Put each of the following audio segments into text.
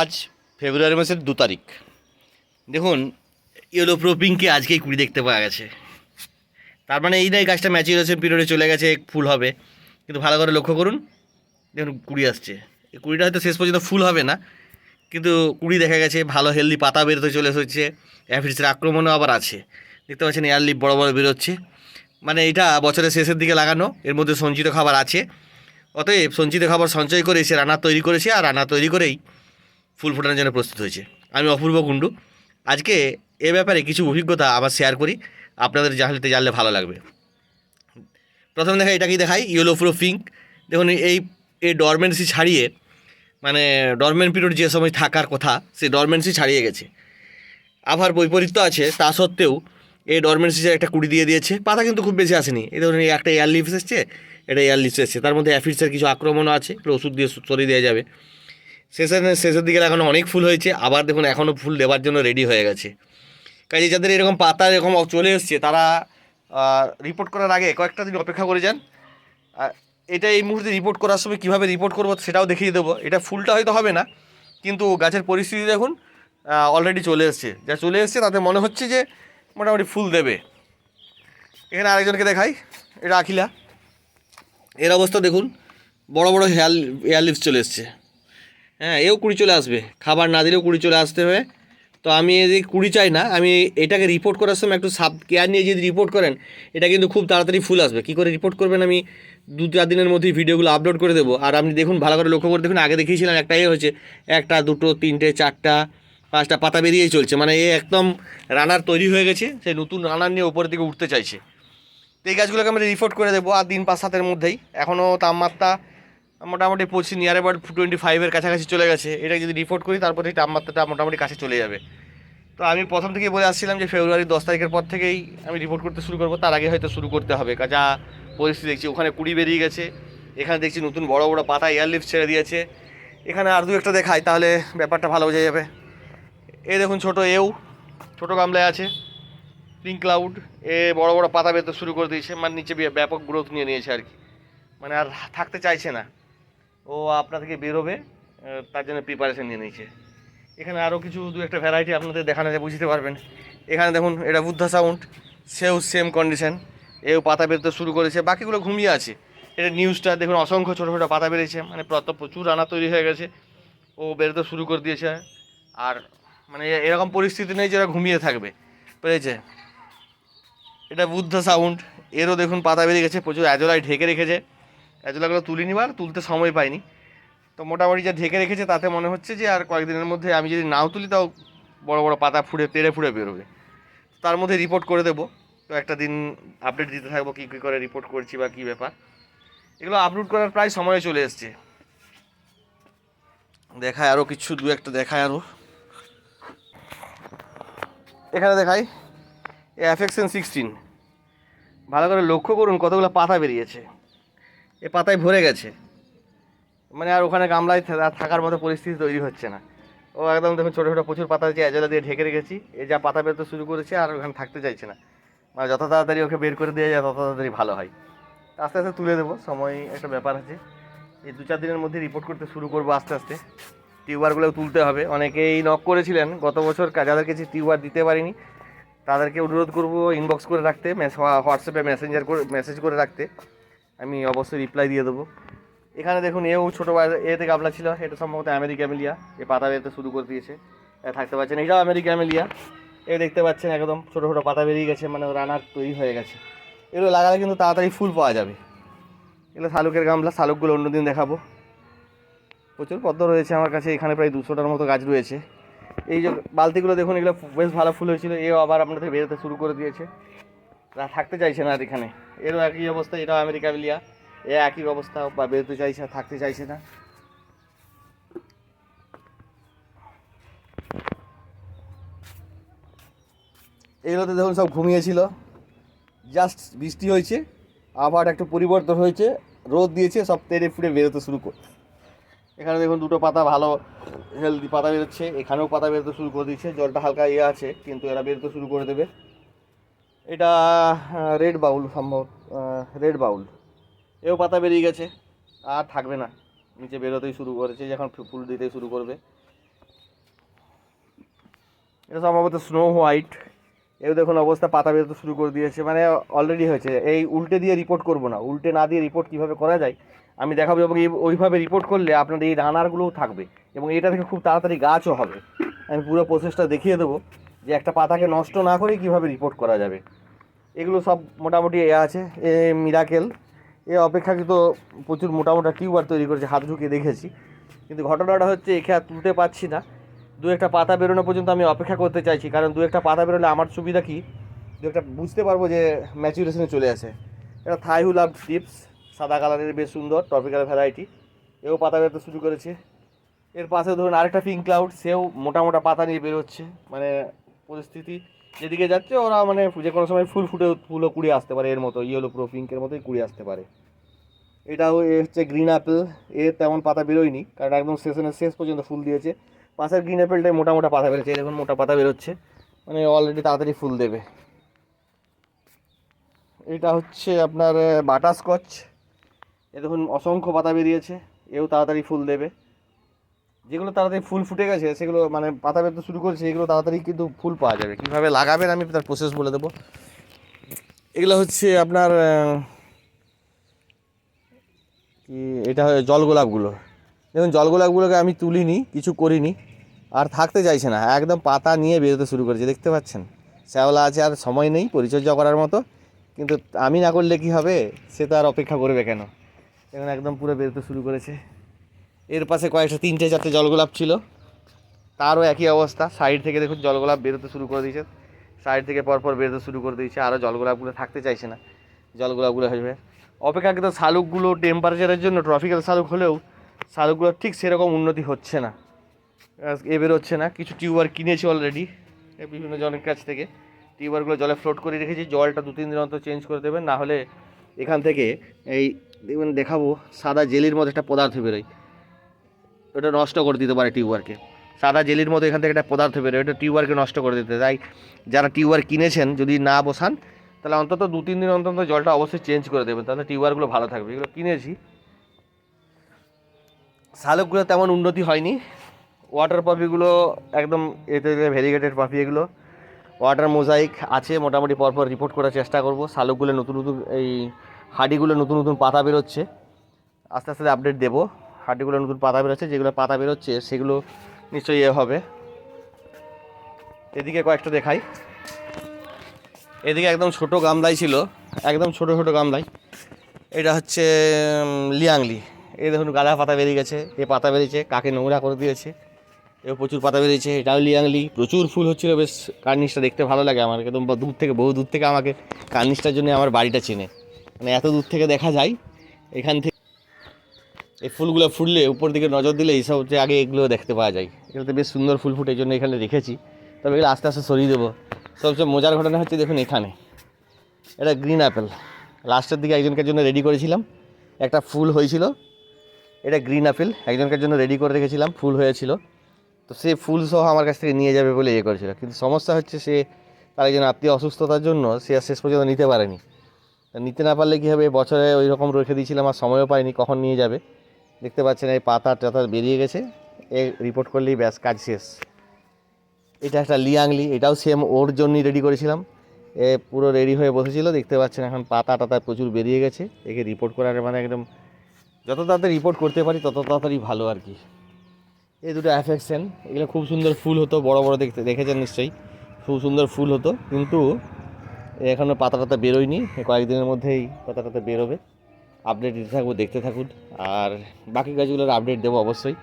আজ ফেব্রুয়ারি মাসের দু তারিখ। দেখুন ইয়েলো প্রো পিঙ্কে আজকেই কুড়ি দেখতে পাওয়া গেছে। তার মানে এই নয় গাছটা ম্যাচুরেশন পিরিয়ডে চলে গেছে ফুল হবে। কিন্তু ভালো করে লক্ষ্য করুন, দেখুন কুড়ি আসছে। এই কুড়িটা হয়তো শেষ পর্যন্ত ফুল হবে না, কিন্তু কুড়ি দেখা গেছে, ভালো হেলদি পাতা বেরোতে চলে এসেছে অ্যাফিডসের আক্রমণও আবার আছে। দেখতে পাচ্ছেন এয়ার লিপ বড় বড় বেরোচ্ছে। মানে এটা বছরের শেষের দিকে লাগানো, এর মধ্যে সঞ্চিত খাবার আছে। অতএব সঞ্চিত খাবার সঞ্চয় করে সে রান্না তৈরি করেছে, আর রান্না তৈরি করেই ফুল ফোটানোর জন্য প্রস্তুত হয়েছে। আমি অপূর্ব কুণ্ডু। আজকে এ ব্যাপারে কিছু অভিজ্ঞতা আবার শেয়ার করি। আপনাদের জানতে জানলে ভালো লাগবে। প্রথমে দেখা এটাকেই দেখাই? ইয়েলো প্রো পিঙ্ক দেখুন, এই এই ডরমেন্সি ছাড়িয়ে মানে ডরমেন্ট পিরিয়ড যে সময় থাকার কথা সে ডরমেন্সি ছাড়িয়ে গেছে। আবার বৈপরীত্য আছে, তা সত্ত্বেও এই ডরমেন্সির একটা কুড়ি দিয়ে দিয়েছে। পাতা কিন্তু খুব বেশি আসেনি। এই ধরুন একটা এয়ার লিভস এসছে, এটা এয়ার লিভস এসছে। তার মধ্যে অ্যাফিডসের কিছু আক্রমণও আছে ওষুধ দিয়ে সরিয়ে দেওয়া যাবে। শেষের শেষের দিকে এখনও অনেক ফুল হয়েছে, আবার দেখুন এখনও ফুল দেওয়ার জন্য রেডি হয়ে গেছে। কাজে যাদের এরকম পাতা এরকম চলে এসছে, তারা রিপোর্ট করার আগে কয়েকটা দিন অপেক্ষা করে যান। আর এটা এই মুহূর্তে রিপোর্ট করার সময় কীভাবে রিপোর্ট করব সেটাও দেখিয়ে দেবো। এটা ফুলটা হয়তো হবে না, কিন্তু গাছের পরিস্থিতি দেখুন অলরেডি চলে এসছে। যা চলে এসছে তাতে মনে হচ্ছে যে মোটামুটি ফুল দেবে। এখানে আরেকজনকে দেখাই, এটা আখিলা। এর অবস্থা দেখুন, বড় বড় হেয়ার এয়ার লিপস চলে এসছে। হ্যাঁ এও কুড়ি চলে আসবে। খাবার না দিলেও কুড়ি চলে আসতে হবে। তো আমি এই যে কুড়ি চাই না, আমি এটাকে রিপোর্ট করার সময় একটু সাব কেয়ার নিয়ে যদি রিপোর্ট করেন, এটা কিন্তু খুব তাড়াতাড়ি ফুল আসবে। কী করে রিপোর্ট করবেন? আমি দু চার দিনের মধ্যেই ভিডিওগুলো আপলোড করে দেবো। আর আপনি দেখুন, ভালো করে লক্ষ্য করে দেখুন, আগে দেখিয়েছিলাম একটা এ হয়েছে, একটা, দুটো, তিনটে, চারটা, পাঁচটা পাতা বেরিয়েই চলছে। মানে এ একদম রানার তৈরি হয়ে গেছে সেই নতুন রানার নিয়ে ওপরের দিকে উঠতে চাইছে। তো এই গাছগুলোকে আমরা রিপোর্ট করে দেবো, আর দিন পাঁচ সাতের মধ্যেই। এখনও তাপমাত্রা মোটামুটি পঁচিশ নিয়ার অ্যাবাউট টোয়েন্টি ফাইভের কাছাকাছি চলে গেছে। এটা যদি রিপোর্ট করি, তারপরে এই তাপমাত্রাটা মোটামুটি কাছে চলে যাবে। তো আমি প্রথম থেকেই বলে আসছিলাম যে ফেব্রুয়ারি দশ তারিখের পর থেকেই আমি রিপোর্ট করতে শুরু করব। তার আগে হয়তো শুরু করতে হবে। যা পরিস্থিতি দেখছি, ওখানে কুড়ি বেরিয়ে গেছে। এখানে দেখছি নতুন বড় বড় পাতা এয়ারলিফট ছেড়ে দিয়েছে। এখানে আর দু একটা দেখায় তাহলে ব্যাপারটা ভালো বোঝা যাবে। এ দেখুন ছোট এও, ছোট গামলায় আছে। পিঙ্ক ক্লাউড এ বড় বড় পাতা বেরোতে শুরু করে দিয়েছে। মানে নিচে ব্যাপক গ্রোথ নিয়ে নিয়েছে আর কি। মানে আর থাকতে চাইছে না। ও আপনা থেকে বেরোবে তার জন্য প্রিপারেশন নিয়ে নিয়েছে। এখানে আরও কিছু, দু একটা ভ্যারাইটি আপনাদের দেখানো যায়, বুঝতে পারবেন। এখানে দেখুন, এটা বুদ্ধা সাউন্ড সেও সেম কন্ডিশন এও পাতা বেরোতে শুরু করেছে, বাকিগুলো ঘুমিয়ে আছে। এটা নিউজটা দেখুন, অসংখ্য ছোটো ছোটো পাতা বেরিয়েছে মানে প্রচুর রানা তৈরি হয়ে গেছে। ও বেরোতে শুরু করে দিয়েছে। আর মানে এরকম পরিস্থিতি নেই যে ওরা ঘুমিয়ে থাকবে। বুঝেছে? এটা বুদ্ধা সাউন্ড এরও দেখুন পাতা বেরিয়ে গেছে, প্রচুর অ্যাজোলায় ঢেকে রেখেছে। অ্যাজোলাগুলো তুলিনি বার, তুলতে সময় পাইনি। তো মোটামুটি যা ঢেকে রেখেছে, তাতে মনে হচ্ছে যে আর কয়েকদিনের মধ্যে আমি যদি নাও তুলি, তাও বড় বড় পাতা ফুড়ে তেড়ে ফুড়ে বেরোবে। তার মধ্যে রিপোর্ট করে দেবো। তো একটা দিন আপডেট দিতে থাকব কী কী করে রিপোর্ট করছি বা কী ব্যাপার। এগুলো আপলোড করার প্রায় সময় চলে এসছে। দেখায় আরও কিছু, দু একটা দেখায় আরও এখানে দেখাই অ্যাফেকশন সিক্সটিন ভালো করে লক্ষ্য করুন কতগুলো পাতা বেরিয়েছে। এ পাতায় ভরে গেছে। মানে আর ওখানে গামলায় থাকার মতো পরিস্থিতি তৈরি হচ্ছে না। ও একদম দেখুন ছোটো ছোটো প্রচুর পাতা আছে অ্যাজেলা দিয়ে ঢেকে রেখেছি, এ যা পাতা বেরোতে শুরু করেছে আর ওখানে থাকতে চাইছে না। মানে যত তাড়াতাড়ি ওকে বের করে দেওয়া যায় তত তাড়াতাড়ি ভালো হয়। আস্তে আস্তে তুলে দেবো, সময় একটা ব্যাপার আছে। এই দু চার দিনের মধ্যে রিপোর্ট করতে শুরু করব আস্তে আস্তে। টিউবারগুলো তুলতে হবে। অনেকেই নক করেছিলেন, গত বছর যাদের কাছে টিউবার দিতে পারিনি, তাদেরকে অনুরোধ করব ইনবক্স করে রাখতে হোয়াটসঅ্যাপে মেসেঞ্জার করে মেসেজ করে রাখতে। আমি অবশ্যই রিপ্লাই দিয়ে দেবো। এখানে দেখুন, এও ছোটো এতে গামলা ছিল, এটা সম্ভবত আমেরিকা মেলিয়া এ পাতা বেরোতে শুরু করে দিয়েছে। থাকতে পারছেন, এটাও আমেরিকা মেলিয়া এ দেখতে পাচ্ছেন একদম ছোটো ছোটো পাতা বেরিয়ে গেছে মানে রানার তৈরি হয়ে গেছে। এগুলো লাগালে কিন্তু তাড়াতাড়ি ফুল পাওয়া যাবে। এগুলো শালুকের গামলা, শালুকগুলো অন্যদিন দেখাবো। প্রচুর পদ্ম রয়েছে আমার কাছে, এখানে প্রায় দুশোটার মতো গাছ রয়েছে। এই যে বালতিগুলো দেখুন, এগুলো বেশ ভালো ফুল হয়েছিল, এও আবার আপনাদের বেরোতে শুরু করে দিয়েছে। থাকতে চাইছে না আর এখানে। এরও একই অবস্থা, এটাও আমেরিকা বিলিয়া এ একই অবস্থা, বা বেরোতে চাইছে, থাকতে চাইছে না। এগুলোতে দেখুন সব ঘুমিয়েছিল। জাস্ট বৃষ্টি হয়েছে আবার একটু পরিবর্তন হয়েছে, রোদ দিয়েছে, সব তেড়ে ফুড়ে বেরোতে শুরু করে এখানে দেখুন দুটো পাতা ভালো হেলদি পাতা বেরোচ্ছে, এখানেও পাতা বেরোতে শুরু করে দিচ্ছে, জলটা হালকা ইয়ে আছে, কিন্তু এরা বেরোতে শুরু করে দেবে। এটা রেড বাউল সম্ভব রেড বাউল এও পাতা বেরিয়ে গেছে, আর থাকবে না। নিচে বেরোতেই শুরু করেছে, যখন ফুল দিতে শুরু করবে। এটা সম্ভবত স্নো হোয়াইট এও দেখুন অবস্থা, পাতা বেরোতে শুরু করে দিয়েছে। মানে অলরেডি হয়েছে। এই উল্টে দিয়ে রিপোর্ট করব না। উল্টে না দিয়ে রিপোর্ট কীভাবে করা যায়, আমি দেখাবো এবং এই- ওইভাবে রিপোর্ট করলে আপনাদের এই রানারগুলোও থাকবে। এবং এটা থেকে খুব তাড়াতাড়ি গাছও হবে। আমি পুরো প্রসেসটা দেখিয়ে দেবো। যে একটা পাতাকে নষ্ট না করে কীভাবে রিপোর্ট করা যাবে? এগুলো সব মোটামুটি এ আছে, এ মিরাকেল এ অপেক্ষাকৃত প্রচুর মোটা মোটা টিউবার তৈরি করেছে, হাত ঢুকিয়ে দেখেছি। কিন্তু ঘটনাটা হচ্ছে, একে আর তুলতে পারছি না। দু একটা পাতা বেরোনো পর্যন্ত আমি অপেক্ষা করতে চাইছি, কারণ দু একটা পাতা বেরোলে আমার সুবিধা কি? দু একটা বুঝতে পারব যে ম্যাচুরেশনে চলে আসে। এটা থাই হুলাভ টিপস সাদা কালারের বেশ সুন্দর টপিক্যাল ভ্যারাইটি এও পাতা বেরোতে শুরু করেছে। এর পাশে ধরুন আরেকটা পিঙ্ক ক্লাউড সেও মোটা মোটা পাতা নিয়ে বেরোচ্ছে। মানে পরিস্থিতি যেদিকে যাচ্ছে, ওরা মানে যে কোনো সময় ফুল ফুটে, ফুলও কুড়ে আসতে পারে এর মতো ইয়েলো প্রো পিঙ্কের মতোই কুড়ে আসতে পারে। এটাও এ হচ্ছে গ্রিন অ্যাপেল এর তেমন পাতা বেরোয়নি, কারণ একদম সেশনের শেষ পর্যন্ত ফুল দিয়েছে। পাশের গ্রিন অ্যাপেলটাই মোটা মোটা পাতা বেরোচ্ছে দেখুন মোটা পাতা বেরোচ্ছে মানে অলরেডি তাড়াতাড়ি ফুল দেবে। এটা হচ্ছে আপনার বাটারস্কচ এ দেখুন অসংখ্য পাতা বেরিয়েছে, এও তাড়াতাড়ি ফুল দেবে। যেগুলো তাড়াতাড়ি ফুল ফুটে গেছে, সেগুলো মানে পাতা বেরোতে শুরু করেছে এগুলো তাড়াতাড়ি কিন্তু ফুল পাওয়া যাবে। কীভাবে লাগাবেন আমি তার প্রসেস বলে দেবো। এগুলো হচ্ছে আপনার কি এটা জল গোলাপগুলো। দেখুন, জল গোলাপগুলোকে আমি তুলিনি, কিছু করিনি, আর থাকতে চাইছে না। একদম পাতা নিয়ে বেরোতে শুরু করেছে, দেখতে পাচ্ছেন? শ্যাওলা আছে, আর সময় নেই পরিচর্যা করার মতো। কিন্তু আমি না করলে কি হবে? সে তো আর অপেক্ষা করবে কেন? এখন একদম পুরো বেরোতে শুরু করেছে। এর পাশে কয়েকটা তিনটে চারটে জলগোলাপ ছিল। তারও একই অবস্থা। সাইড থেকে দেখুন জলগোলাপ বেরোতে শুরু করে দিয়েছে। সাইড থেকে পরপর বেরোতে শুরু করে দিয়েছে। আরও জলগোলাপগুলো থাকতে চাইছে না। জলগোলাপগুলো আসবে অপেক্ষাকৃত শালুকগুলো টেম্পারেচারের জন্য ট্রপিক্যাল শালুক হলেও শালুকগুলোর ঠিক সেরকম উন্নতি হচ্ছে না। এ বেরোচ্ছে না। কিছু টিউবার কিনেছি অলরেডি বিভিন্ন জনের কাছ থেকে। টিউবারগুলো জলে ফ্লোট করে রেখেছি। জলটা দু তিন দিন অন্তর চেঞ্জ করে দেবেন। না হলে এখান থেকে এই দেখবেন দেখাবো, সাদা জেলির মধ্যে একটা পদার্থ বেরোয়। ওটা নষ্ট করে দিতে পারে টিউবারকে। সাদা জেলির মতো এখান থেকে একটা পদার্থ বেরোয়, ওটা টিউবারকে নষ্ট করে দিতে। তাই যারা টিউবার কিনেছেন, যদি না বসান, তাহলে অন্তত দু তিন দিন অন্তত জলটা অবশ্যই চেঞ্জ করে দেবেন, তাহলে টিউবারগুলো ভালো থাকবে। এগুলো কিনেছি। শালকগুলো তেমন উন্নতি হয়নি। ওয়াটার পাপিগুলো একদম এতে ভেরিগেটেড পাপি এগুলো। ওয়াটার মোজাইক আছে, মোটামুটি পরপর রিপোর্ট করার চেষ্টা করব। শালকগুলো নতুন নতুন, এই হাডিগুলো নতুন নতুন পাতা বেরোচ্ছে। আস্তে আস্তে আপডেট দেবো। হাডিগুলো নতুন পাতা বেরোচ্ছে, যেগুলো পাতা বেরোচ্ছে, সেগুলো নিশ্চয়ই এ হবে। এদিকে কয়েকটা দেখাই। এদিকে একদম ছোট গামলাই ছিল, একদম ছোট ছোট গামলাই। এটা হচ্ছে লিয়াংলি। এই দেখুন, গাঁদা পাতা বেরিয়ে গেছে, এ পাতা বেরিয়েছে, কাকে নোংরা করে দিয়েছে, এও প্রচুর পাতা বেরিয়েছে, এটাও লিয়াংলি। প্রচুর ফুল হচ্ছিল, বেশ কার্নিশটা দেখতে ভালো লাগে আমার একদম দূর থেকে, বহু দূর থেকে আমাকে কার্নিশটার জন্য আমার বাড়িটা চেনে। মানে এত দূর থেকে দেখা যায়, এখান থেকে এই ফুলগুলো ফুললে, উপর দিকে নজর দিলে এইসব হচ্ছে আগে এগুলো দেখতে পাওয়া যায়। এগুলোতে বেশ সুন্দর ফুল ফুটে জন্য এখানে রেখেছি। তবে এগুলো আস্তে আস্তে সরিয়ে দেবো। সবচেয়ে মজার ঘটনা হচ্ছে, দেখুন এখানে। এটা গ্রিন অ্যাপেল। লাস্টের দিকে একজনকার জন্য রেডি করেছিলাম। একটা ফুল হয়েছিল। এটা গ্রিন অ্যাপেল। একজনকার জন্য রেডি করে রেখেছিলাম। ফুল হয়েছিল। তো সে ফুল সহ আমার কাছ থেকে নিয়ে যাবে বলে ইয়ে করেছিল। কিন্তু সমস্যা হচ্ছে, সে তার একজন আত্মীয় অসুস্থতার জন্য সে আর শেষ পর্যন্ত নিতে পারেনি। নিতে না পারলে কী হবে? বছরে ওই রকম রেখে দিয়েছিলাম আর সময়ও পাইনি। কখন নিয়ে যাবে? দেখতে পাচ্ছেন এই পাতা টাতা বেরিয়ে গেছে। এ রিপোর্ট করলেই ব্যাস, কাজ শেষ। এটা একটা লিয়াংলি, এটাও সেম ওর জন্যই রেডি করেছিলাম। এ পুরো রেডি হয়ে বসেছিল, দেখতে পাচ্ছেন এখন পাতা টাতা প্রচুর বেরিয়ে গেছে। একে রিপোর্ট করার মানে একদম যত তাড়াতাড়ি রিপোর্ট করতে পারি, তত তাড়াতাড়ি ভালো আর কি। এই দুটো অ্যাফেকশন এগুলো খুব সুন্দর ফুল হতো, বড় বড় দেখতে, দেখেছেন নিশ্চয়ই? খুব সুন্দর ফুল হতো, কিন্তু এখনও পাতা টাতা বেরোয়নি। কয়েকদিনের মধ্যেই পাতা টাতা বেরোবে। আপডেট দিতে থাকব দেখতে থাকুন। আর বাকি গাছগুলোর আপডেট দেবো অবশ্যই।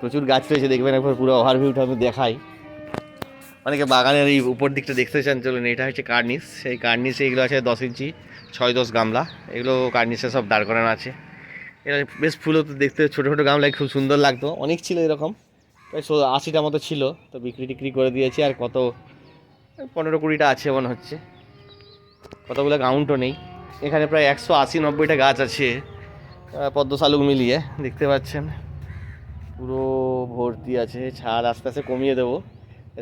প্রচুর গাছ রয়েছে, দেখবেন একবার পুরো ওভারভিউটা আমি দেখাই। অনেকে বাগানের এই উপর দিকটা দেখতে চান, চলুন, এটা হচ্ছে কার্নিস। সেই কার্নিসে এগুলো আছে দশ ইঞ্চি, ছয় দশ গামলা। এগুলো কার্নিসে সব দাঁড় করানো আছে। এরা বেশ ফুল হতো দেখতে, ছোটো ছোটো গামলায় খুব সুন্দর লাগতো। অনেক ছিল এরকম, প্রায় আশিটা মতো ছিল। তো বিক্রি টিক্রি করে দিয়েছি, আর কত, পনেরো কুড়িটা আছে মনে হচ্ছে। কতগুলো কাউন্টও নেই। এখানে প্রায় একশো আশি নব্বইটা গাছ আছে পদ্ম শালুক মিলিয়ে, দেখতে পাচ্ছেন। পুরো ভর্তি আছে ছাদ আস্তে আস্তে কমিয়ে দেবো।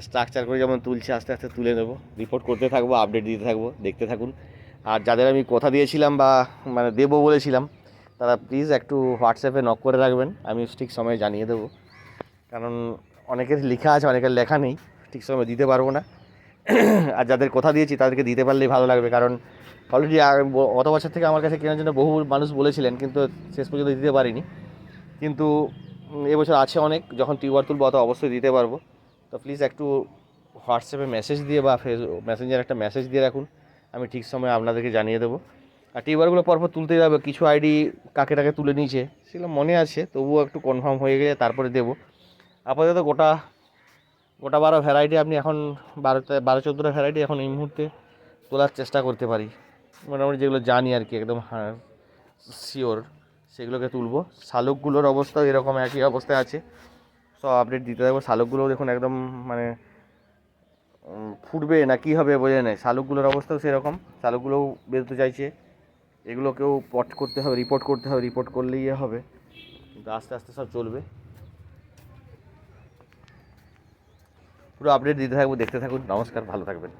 স্ট্রাকচার করে যেমন তুলছি, আস্তে আস্তে তুলে দেবো রিপোর্ট করতে থাকব আপডেট দিতে থাকব, দেখতে থাকুন। আর যাদের আমি কথা দিয়েছিলাম বা মানে দেবো বলেছিলাম, তারা প্লিজ একটু হোয়াটসঅ্যাপে নক করে রাখবেন, আমি ঠিক সময়ে জানিয়ে দেবো। কারণ অনেকের লেখা আছে, অনেকের লেখা নেই, ঠিক সময় দিতে পারব না। আর যাদের কথা দিয়েছি তাদেরকে দিতে পারলেই ভালো লাগবে, কারণ অলরেডি অত বছর থেকে আমার কাছে কেনার জন্য বহু মানুষ বলেছিলেন, কিন্তু শেষ পর্যন্ত দিতে পারিনি। কিন্তু এবছর আছে অনেক, যখন টিউবার তুলবো অত অবশ্যই দিতে পারব। তো প্লিজ একটু হোয়াটসঅ্যাপে মেসেজ দিয়ে বা ফেস মেসেঞ্জার একটা মেসেজ দিয়ে রাখুন, আমি ঠিক সময় আপনাদেরকে জানিয়ে দেবো। আর টিউবারগুলো পরপর তুলতে যাবে, কিছু আইডি কাকে টাকে তুলে নিয়েছে, সেগুলো মনে আছে, তবুও একটু কনফার্ম হয়ে গেলে তারপরে দেবো। আপাতত গোটা গোটা বারো ভ্যারাইটি আপনি এখন বারোটা বারো চোদ্দোটা ভ্যারাইটি এখন এই মুহূর্তে তোলার চেষ্টা করতে পারি। মোটামুটি যেগুলো জানি আর কি, একদম শিওর সেগুলোকে তুলবো। শালুকগুলোর অবস্থাও এরকম একই অবস্থায় আছে। সব আপডেট দিতে থাকব। শালুকগুলোও দেখুন একদম মানে ফুটবে না কী হবে বোঝে নেই। শালুকগুলোর অবস্থাও সেরকম। শালুকগুলোও বেরোতে চাইছে। এগুলোকেও পট করতে হবে রিপোর্ট করতে হবে। রিপোর্ট করলেই হবে। কিন্তু আস্তে আস্তে সব চলবে। পুরো আপডেট দিতে থাকব দেখতে থাকুন নমস্কার ভালো থাকবেন।